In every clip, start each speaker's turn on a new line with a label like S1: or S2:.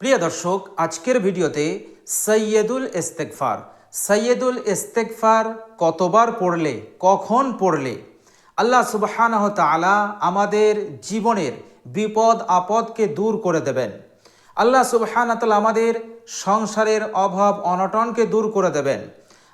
S1: প্রিয় দর্শক, আজকের ভিডিওতে সৈয়দুল ইস্তেকফার সৈয়দুল ইস্তেকফার কতবার পড়লে, কখন পড়লে? আল্লাহ সুবহানাহ তাআলা আমাদের জীবনের বিপদ, আপদকে দূর করে দেবেন। আল্লাহ সুবহানাহু ওয়া তাআলা আমাদের সংসারের অভাব, অনটনকে দূর করে দেবেন।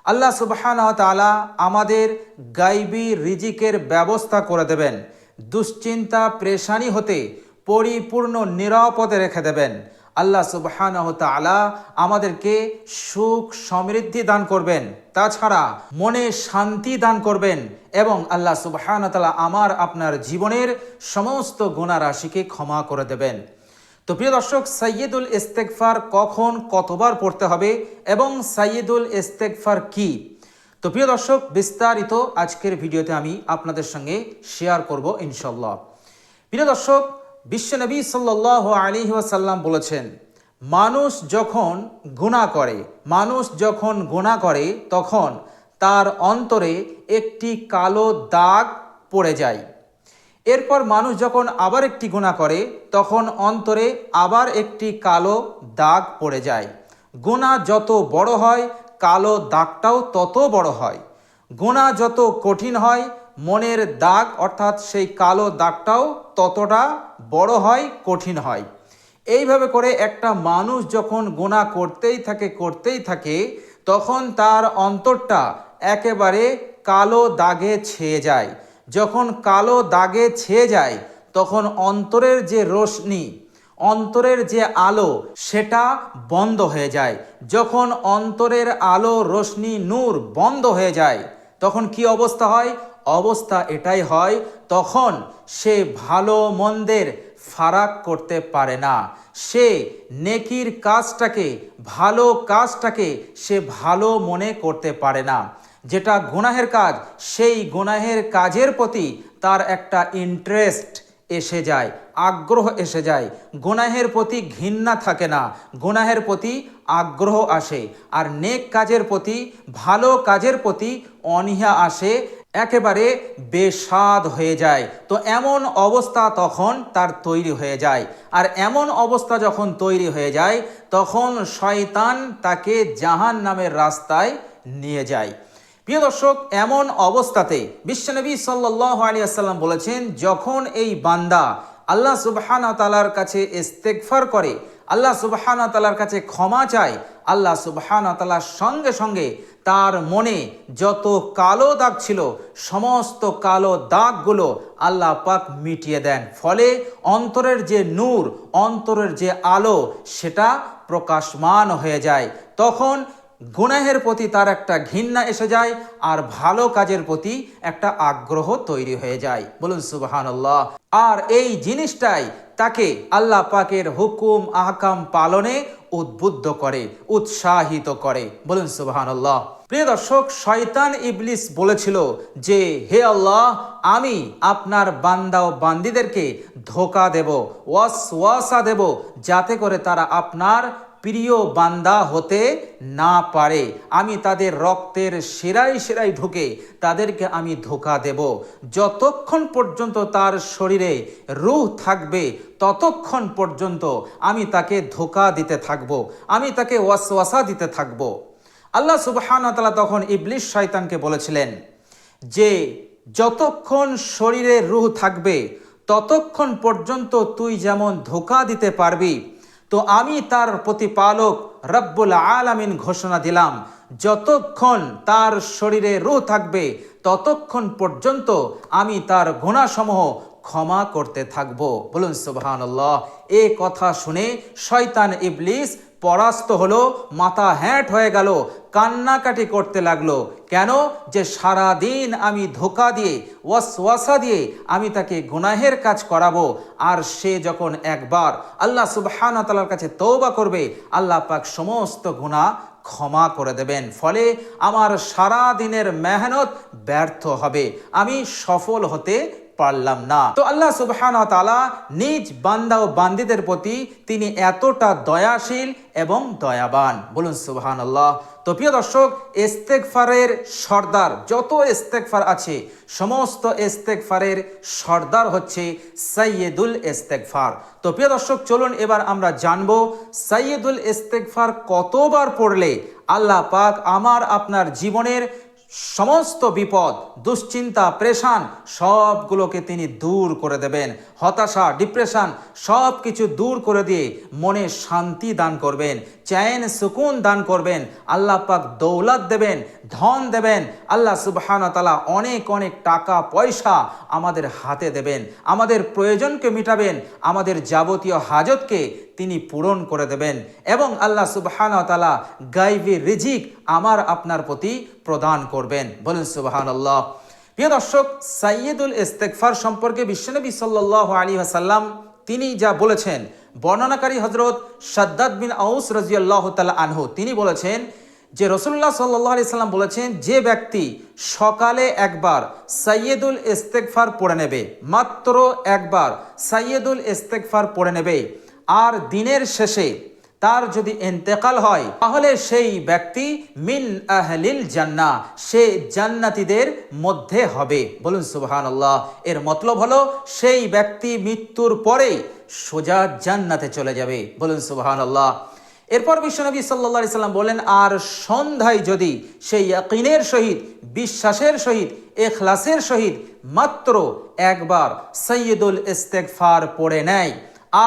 S1: আল্লাহ সুবহানাহু তাআলা আমাদের গাইবি রিজিকের ব্যবস্থা করে দেবেন। দুশ্চিন্তা, প্রেশানি হতে পরিপূর্ণ নিরাপদে রেখে দেবেন। আল্লাহ সুবহানাহু তাআলা আমাদেরকে সুখ সমৃদ্ধি দান করবেন। তাছাড়া মনে শান্তি দান করবেন এবং আল্লাহ সুবহানাহু তাআলা আমার, আপনার জীবনের সমস্ত গুণা রাশিকে ক্ষমা করে দেবেন। তো প্রিয় দর্শক সাইয়েদুল ইস্তেকফার কখন কতবার পড়তে হবে এবং সাইয়েদুল ইস্তেকফার কি? তো প্রিয় দর্শক, বিস্তারিত আজকের ভিডিওতে আমি আপনাদের সঙ্গে শেয়ার করব ইনশাল্লাহ প্রিয় দর্শক বিশ্বনবী সাল্লাহ আলী ওয়াসাল্লাম বলেছেন, মানুষ যখন গুণা করে, মানুষ যখন গুণা করে, তখন তার অন্তরে একটি কালো দাগ পড়ে যায়। এরপর মানুষ যখন আবার একটি গুণা করে, তখন অন্তরে আবার একটি কালো দাগ পড়ে যায়। গুণা যত বড় হয়, কালো দাগটাও তত বড় হয়। গুণা যত কঠিন হয় মনের দাগ, অর্থাৎ সেই কালো দাগটাও ততটা বড় হয়, কঠিন হয়। এইভাবে করে একটা মানুষ যখন গোনা করতেই থাকে করতেই থাকে, তখন তার অন্তরটা একেবারে কালো দাগে ছেয়ে যায়। যখন কালো দাগে ছেয়ে যায়, তখন অন্তরের যে রোশনি, অন্তরের যে আলো, সেটা বন্ধ হয়ে যায়। যখন অন্তরের আলো, রোশনি, নূর বন্ধ হয়ে যায়, তখন কি অবস্থা হয়? অবস্থা এটাই হয়, তখন সে ভালো মন্দের ফারাক করতে পারে না। সে নেকির কাজটাকে, ভালো কাজটাকে সে ভালো মনে করতে পারে না। যেটা গুনাহের কাজ, সেই গুনাহের কাজের প্রতি তার একটা ইন্টারেস্ট এসে যায়, আগ্রহ এসে যায়। গুনাহের প্রতি ঘৃণা থাকে না, গুনাহের প্রতি আগ্রহ আসে। আর নেক কাজের প্রতি, ভালো কাজের প্রতি অনীহা আসে একেবারে বেস্বাদ হয়ে যায়। তো এমন অবস্থা তখন তার তৈরি হয়ে যায়। আর এমন অবস্থা যখন তৈরি হয়ে যায়, তখন শয়তান তাকে জাহান নামের রাস্তায় নিয়ে যায়। প্রিয় দর্শক, এমন অবস্থাতে বিশ্বনবী সাল্লাহ আলী আসাল্লাম বলেছেন, যখন এই বান্দা আল্লাহ সুবহানা তালার কাছে ইস্তেকফার করে, আল্লাহ সুবহানা তালার কাছে ক্ষমা চায়, আল্লাহ সুবহানা তালার সঙ্গে সঙ্গে তার মনে যত কালো দাগ ছিল, সমস্ত কালো দাগগুলো আল্লাহ পাক মিটিয়ে দেন। ফলে অন্তরের যে নূর, অন্তরের যে আলো, সেটা প্রকাশমান হয়ে যায়। তখন গুনাহের প্রতি তার একটা ঘৃণা এসে যায় আর ভালো কাজের প্রতি একটা আগ্রহ তৈরি হয়ে যায়। বলুন সুবাহান আর এই জিনিসটাই তাকে আল্লাহ পাকের হুকুম, আহকাম পালনে উদ্বুদ্ধ করে, উৎসাহিত করে। বলুন সুবাহান প্রিয় দর্শক, শয়তান ইবলিস বলেছিল যে, হে আল্লাহ, আমি আপনার বান্দা ও বান্দিদেরকে ধোকা দেব ওয়াস ওয়াসা দেব, যাতে করে তারা আপনার প্রিয় বান্দা হতে না পারে। আমি তাদের রক্তের সেরাই সেরাই ঢুকে তাদেরকে আমি ধোকা দেব। যতক্ষণ পর্যন্ত তার শরীরে রুহ থাকবে, ততক্ষণ পর্যন্ত আমি তাকে ধোকা দিতে থাকব। আমি তাকে ওয়াসওয়াসা দিতে থাকব। আল্লাহ সুবহান তালা তখন ইবলিশ শয়তানকে বলেছিলেন যে, যতক্ষণ শরীরে রুহ থাকবে, ততক্ষণ পর্যন্ত তুই যেমন ধোকা দিতে পারবি তো আমি তার প্রতিপালক রব্বুল আলামিন ঘোষণা দিলাম, যতক্ষণ তার শরীরে রুহ থাকবে, ততক্ষণ পর্যন্ত আমি তার গুণাসমূহ ক্ষমা করতে থাকব। বলুন সুবহানাল্লাহ। এ কথা শুনে শয়তান ইবলিস পরাস্ত হলো, মাথা হ্যাট হয়ে গেল, কান্নাকাটি করতে লাগল। কেন? যে সারা দিন আমি ধোকা দিয়ে, ওয়াসওয়াসা দিয়ে আমি তাকে গুনাহের কাজ করাবো। আর সে যখন একবার আল্লাহ সুবহান তালার কাছে তৌবা করবে, আল্লাহ পাক সমস্ত গুণা ক্ষমা করে দেবেন। ফলে আমার সারা দিনের মেহনত ব্যর্থ হবে। আমি সফল হতে পারলাম না। তো আল্লাহ সুবহান তালা নিজ বান্দা ও বান্দিদের প্রতি তিনি এতটা দয়াশীল এবং দয়াবান। বলুন সুবহান আল্লাহ তো প্রিয় দর্শক ইস্তেকফারের সর্দার, যত ইস্তেকফার আছে, সমস্ত ইস্তেকফারের সর্দার হচ্ছে সাইয়েদুল ইস্তেকফার তো প্রিয় দর্শক, চলুন এবার আমরা জানব সাইয়েদুল ইস্তেকফার কতবার পড়লে আল্লাহ পাক আমার আপনার জীবনের সমস্ত বিপদ, দুশ্চিন্তা, প্রেশান সবগুলোকে তিনি দূর করে দেবেন। হতাশা, ডিপ্রেশন সব কিছু দূর করে দিয়ে মনে শান্তি দান করবেন। চ্যান, সুকুন দান করবেন। আল্লাহ পাক দৌলত দেবেন, ধন দেবেন। আল্লাহ সুবহান তালা অনেক অনেক টাকা, পয়সা আমাদের হাতে দেবেন। আমাদের প্রয়োজনকে মিটাবেন। আমাদের যাবতীয় হাজতকে তিনি পূরণ করে দেবেন। এবং আল্লাহ সুবহান তালা গাইবি রিজিক আমার, আপনার প্রতি প্রদান করবেন। বলেন সুবহান আল্লাহ প্রিয় দর্শক সাইয়দুল ইস্তেকফার সম্পর্কে বিশ্বনবী সাল্লাহ আলী আসাল্লাম তিনি যা বলেছেন বর্ণনাকারী হজরত সাদ্দাদ বিন আউস রাজিয়াল্লাহ তালা আনহু, তিনি বলেছেন যে রসুল্লাহ সাল্লাহ আলি সাল্লাম বলেছেন, যে ব্যক্তি সকালে একবার সাইয়েদুল ইস্তেকফার পড়ে নেবে, মাত্র একবার সাইয়েদুল ইস্তেকফার পড়ে নেবে, আর দিনের শেষে তার যদি এন্তেকাল হয়, তাহলে সেই ব্যক্তি মিন আহলিল জান্না সে জান্নাতীদের মধ্যে হবে। বলুন সুবহান আল্লাহ এর মতলব হলো, সেই ব্যক্তি মৃত্যুর পরে সোজা জান্নাতে চলে যাবে। বলুন সুবহান আল্লাহ এরপর বিশ্বনবী সাল্লা সাল্লাম বলেন, আর সন্ধ্যায় যদি সেই ইয়াকিনের সহিত, বিশ্বাসের সহিত, এখলাসের সহিত মাত্র একবার সৈয়দুল ইস্তেকফার পড়ে নেয়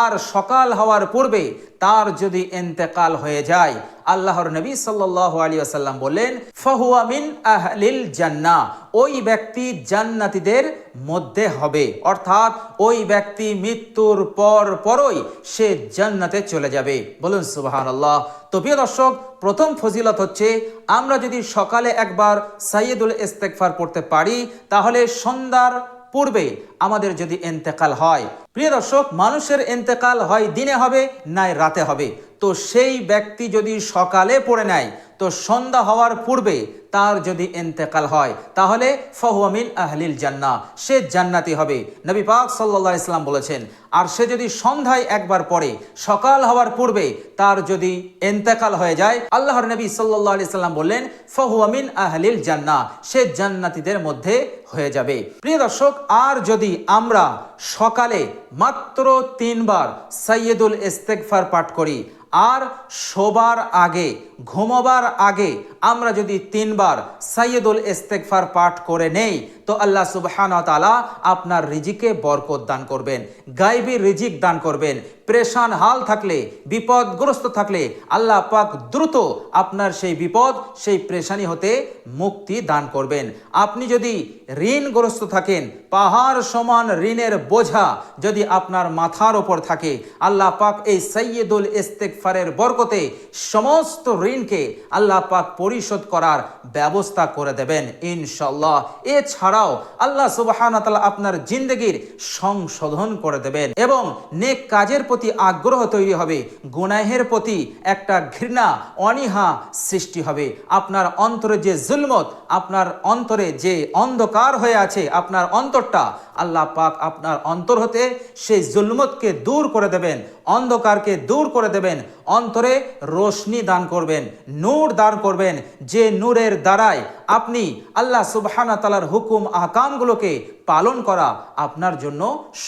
S1: আর সকাল হওয়ার পূর্বে তার যদি এন্তেকাল হয়ে যায়, আল্লাহর নবী সাল্লাহ আলী আসাল্লাম বললেন, ফাহুয়া মিন আহলিল জান্না ওই ব্যক্তি জান্নাতীদের মধ্যে হবে। অর্থাৎ ওই ব্যক্তি মৃত্যুর পর পরই সে জান্নাতে চলে যাবে। বলুন সুবাহান আল্লাহ তো প্রিয় দর্শক, প্রথম ফজিলত হচ্ছে, আমরা যদি সকালে একবার সাইয়েদুল ইস্তেকফার পড়তে পারি, তাহলে সন্ধ্যার পূর্বে আমাদের যদি এন্তেকাল হয়। প্রিয় দর্শক, মানুষের এন্তেকাল হয় দিনে হবে, নাই রাতে হবে। তো সেই ব্যক্তি যদি সকালে পড়ে নেয় তো সন্ধ্যা হওয়ার পূর্বে তার যদি এন্তেকাল হয়, তাহলে ফহুয়ামিন আহলিল জান্না সে জান্নাতি হবে। নবী পাক সাল্লা ইসলাম বলেছেন, আর সে যদি সন্ধ্যায় একবার পড়ে, সকাল হওয়ার পূর্বে তার যদি এন্তেকাল হয়ে যায়, আল্লাহর নবী সাল্লাহ আলি সাল্লাম বললেন ফহুয়ামিন আহলিল জান্না সে জান্নাতিদের মধ্যে হয়ে যাবে। প্রিয় দর্শক, আর যদি আমরা সকালে মাত্র তিনবার সৈয়দুল ইস্তেকফার পাঠ করি, আর শোবার আগে ঘুমোবার আগে আমরা যদি তিনবার সাইয়দুল ইস্তেকফার পাঠ করে নেই, তো আল্লাহ সুবহান তালা আপনার রিজিকে বরকত দান করবেন গাইবি রিজিক দান করবেন। প্রেশান হাল থাকলে, বিপদগ্রস্ত থাকলে আল্লাহ পাক দ্রুত আপনার সেই বিপদ, সেই প্রেশানি হতে মুক্তি দান করবেন। আপনি যদি ঋণগ্রস্ত থাকেন, পাহাড় সমান ঋণের বোঝা যদি আপনার মাথার ওপর থাকে, আল্লাহ পাক এই সৈয়দুল ইস্তেকফারের বরকতে সমস্ত ঋণকে আল্লাহ পাক পরিশোধ করার ব্যবস্থা করে দেবেন ইনশাল্লাহ এছাড়াও আল্লাহ সুবাহান আপনার জিন্দগির সংশোধন করে দেবেন এবং নেক কাজের প্রতি আগ্রহ তৈরি হবে, গুনাহের প্রতি একটা ঘৃণা, অনীহা সৃষ্টি হবে। আপনার অন্তরে যে জুলমত, আপনার অন্তরে যে অন্ধকার হয়ে আছে, আপনার অন্তরটা আল্লাহ পাক আপনার অন্তর হতে সেই জুলমতকে দূর করে দেবেন, অন্ধকারকে দূর করে দেবেন, অন্তরে রোশনি দান করবেন। নূর দান করবেন। যে নূরের দ্বারায় আপনি আল্লাহ সুবহানা তালার হুকুম আকামগুলোকে পালন করা আপনার জন্য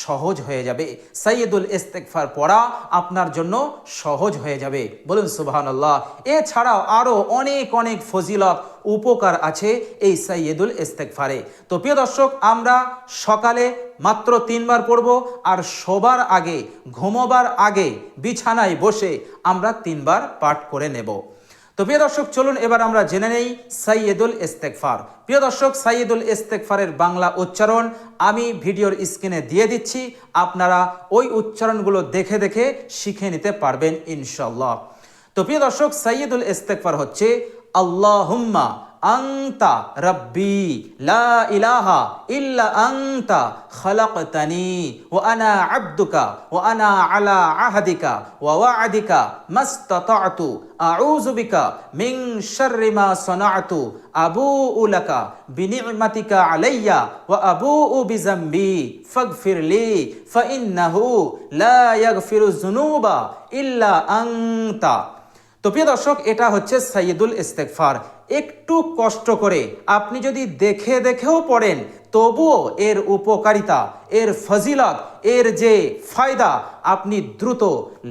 S1: সহজ হয়ে যাবে। সাইয়দুল ইস্তেকফার পড়া আপনার জন্য সহজ হয়ে যাবে। বলুন সুবহান আল্লাহ এছাড়াও আরও অনেক অনেক ফজিলত, উপকার আছে এই সাইয়দুল ইস্তেকফারে তো প্রিয় দর্শক, আমরা সকালে মাত্র তিনবার পড়ব আর শোবার আগে, ঘুমোবার আগে বিছানায় বসে আমরা তিনবার পাঠ করে নেব। তো প্রিয় দর্শক, চলুন এবার আমরা জেনে নেই সাইয়েদুল ইস্তেকফার প্রিয় দর্শক, সাইয়েদুল ইস্তেকফারের বাংলা উচ্চারণ আমি ভিডিওর স্ক্রিনে দিয়ে দিচ্ছি, আপনারা ওই উচ্চারণগুলো দেখে দেখে শিখে নিতে পারবেন ইনশাল্লাহ তো প্রিয় দর্শক, সাইয়েদুল ইস্তেকফার হচ্ছে আল্লাহ আল্লাহুম্মা আংতা রব্বি লা ইলাহা ইল্লা আংতা খালাকতানি ওয়া আনা আবদুকা ওয়া আনা আলা আহাদিকা ওয়া ওয়া'দিকা মাস্তাতা'তু আউযু বিকা মিন শাররি মা সানা'তু আবুউ লাকা বিনি'মাতিকা আলাইয়া ওয়া আবুউ বিযামবি ফাগফির লি ফাইন্নাহু লা ইয়াগফিরু যুনুবা ইল্লা আংতা তো প্রিয় দর্শক এটা হচ্ছে সাইয়দুল ইস্তেকফার একটু কষ্ট করে। আপনি যদি দেখে দেখেও পড়েন, তবুও এর উপকারিতা, এর ফজিলত, এর যে ফায়দা আপনি দ্রুত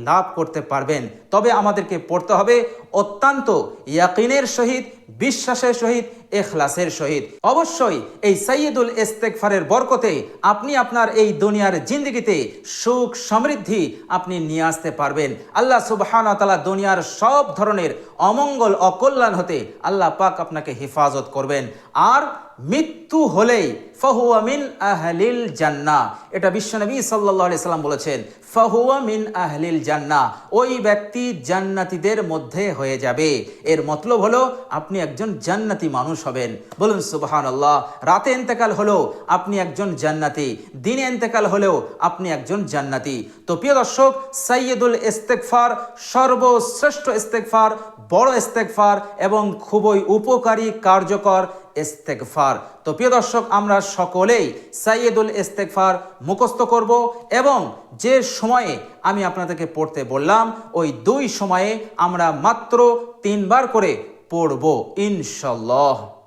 S1: লাভ করতে পারবেন। তবে আমাদেরকে পড়তে হবে অত্যন্ত ইয়াকিনের সহিত, বিশ্বাসের সহিত, এখলাসের সহিত। অবশ্যই এই সাইয়দুল ইস্তেকফারের বরকতে আপনি আপনার এই দুনিয়ার জিন্দগিতে সুখ সমৃদ্ধি আপনি নিয়ে আসতে পারবেন। আল্লাহ সুবহানাহু ওয়া দুনিয়ার সব ধরনের অমঙ্গল, অকল্যাণ হতে আল্লাহ পাক আপনাকে হেফাজত করবেন। আর মৃত্যু হলেই ফাহুয়া মিন আহলিল জান্না। এটা বিশ্বনবী আলাইহি সাল্লাম বলেছেন, ফাহুয়া মিন আহলিল জান্না, ওই ব্যক্তি জান্নাতীদের মধ্যে হয়ে যাবে। এর মতলব হলো, আপনি একজন জান্নাতি মানুষ হবেন। বলুন সুবহানাল্লাহ, রাতে ইন্তেকাল হলেও আপনি একজন জান্নাতি। দিনে ইন্তেকাল হলেও, আপনি একজন জান্নাতি। তো প্রিয় দর্শক, সাইয়্যিদুল ইস্তেগফার, সর্বশ্রেষ্ঠ ইস্তেকফার বড় ইস্তেকফার এবং খুবই উপকারী, কার্যকর ইস্তেগফার। তো প্রিয় দর্শক, আমরা সকলেই সাইয়েদুল ইস্তেকফার মুখস্থ করব এবং যে সময়ে আমি আপনাদেরকে পড়তে বললাম, ওই দুই সময়ে আমরা মাত্র তিনবার করে পড়ব, ইনশাল্লাহ।